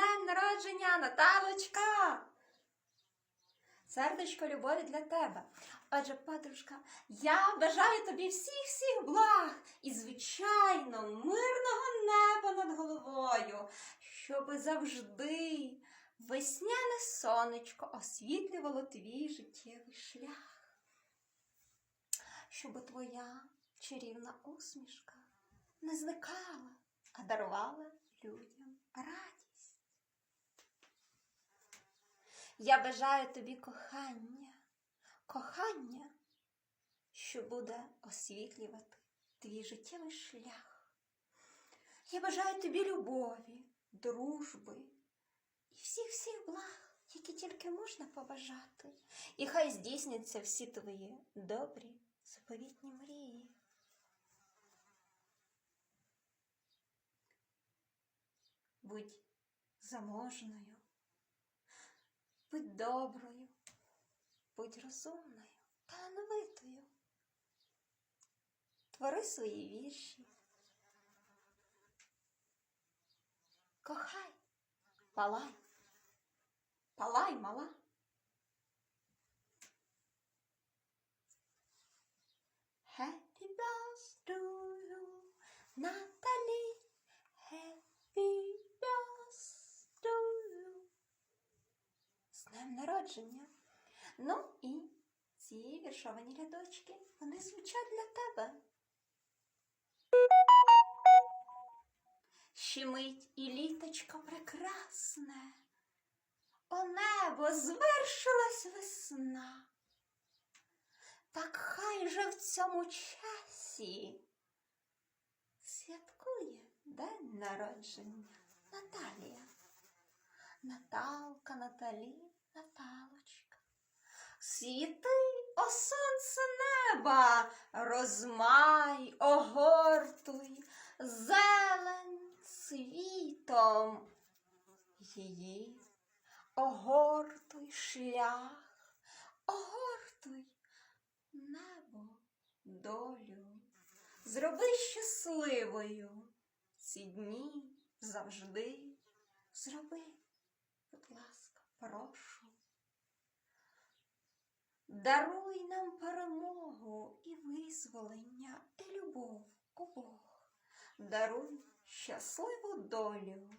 народження, Наталочка! Сердечко любові для тебе. Отже, подружка, я бажаю тобі всіх-всіх благ і, звичайно, мирного неба над головою, щоб завжди весняне сонечко освітлювало твій життєвий шлях, щоб твоя чарівна усмішка не зникала, а дарувала людям радість. Я бажаю тобі кохання, кохання, що буде освітлювати твій життєвий шлях. Я бажаю тобі любові, дружби і всіх-всіх благ, які тільки можна побажати. І хай здійсняться всі твої добрі, заповітні мрії. Будь заможною, будь доброю, будь розумною, талановитою. Твори свої вірші. Кохай, палай, палай, мала. Народження. Ну і ці віршовані рядочки, вони звучать для тебе. Щемить і літочко прекрасне. О небо звершилась весна. Так хай же в цьому часі святкує день народження Наталія. Наталка, Наталі, Наталочка. Світи, о сонце неба, розмай, огортуй, зелень світом її, огортуй шлях, огортуй небо, долю, зроби щасливою ці дні завжди. Зроби, будь ласка, прошу. Даруй нам перемогу і визволення, і любов у Бог. Даруй щасливу долю